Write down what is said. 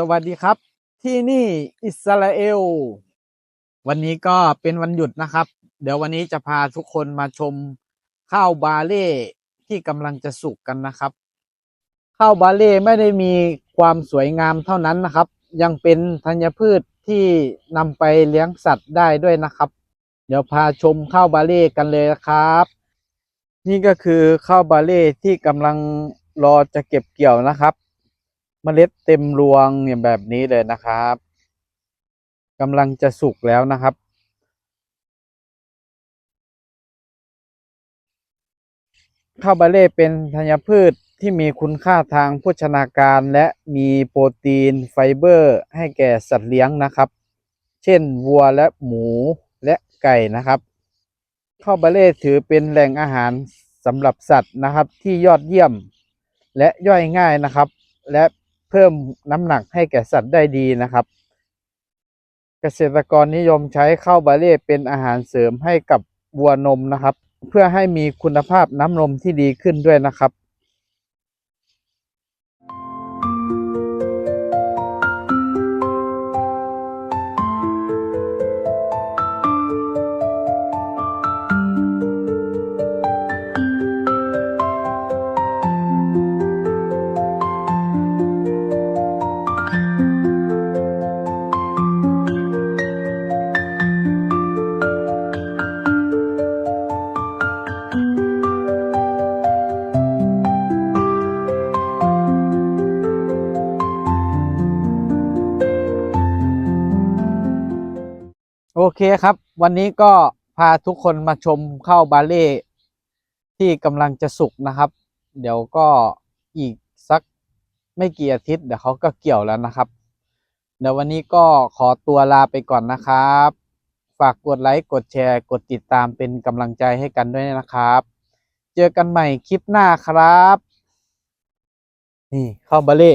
สวัสดีครับ ที่นี่อิสราเอล วันนี้ก็เป็นวันหยุดนะครับ เดี๋ยววันนี้จะพาทุกคนมาชมข้าวบาเล่ที่กำลังจะสุกกันนะครับ ข้าวบาเล่ไม่ได้มีความสวยงามเท่านั้นนะครับ ยังเป็นธัญพืชที่นำไปเลี้ยงสัตว์ได้ด้วยนะครับ เดี๋ยวพาชมข้าวบาเล่กันเลยนะครับ นี่ก็คือข้าวบาเล่ที่กำลังรอจะเก็บเกี่ยวนะครับ เมล็ดเต็มรวงอย่างแบบนี้เลยนะครับกำลังจะสุกแล้วนะครับ ข้าวบาเล่เป็นธัญพืชที่มีคุณค่าทางโภชนาการและมีโปรตีนไฟเบอร์ให้แก่สัตว์เลี้ยงนะครับ เช่นวัวและหมูและไก่นะครับ ข้าวบาเล่ถือเป็นแหล่งอาหารสำหรับสัตว์นะครับที่ยอดเยี่ยมและย่อยง่ายนะครับ และ เพิ่มน้ำหนักให้แก่สัตว์ได้ดีนะครับ เกษตรกรนิยมใช้ข้าวบาเล่เป็นอาหารเสริมให้กับวัวนมนะครับ เพื่อให้มีคุณภาพน้ำนมที่ดีขึ้นด้วยนะครับ โอเคครับ วันนี้ก็พาทุกคนมาชมข้าวบาเล่ที่กำลังจะสุกนะครับ เดี๋ยวก็อีกสัก ไม่กี่อาทิตย์เดี๋ยวเขาก็เกี่ยวแล้วนะครับ เดี๋ยววันนี้ก็ขอตัวลาไปก่อนนะครับ ฝากกดไลค์กดแชร์ กดติดตามเป็นกำลังใจให้กันด้วยนะครับ เจอกันใหม่คลิปหน้าครับ นี่ข้าวบาเล่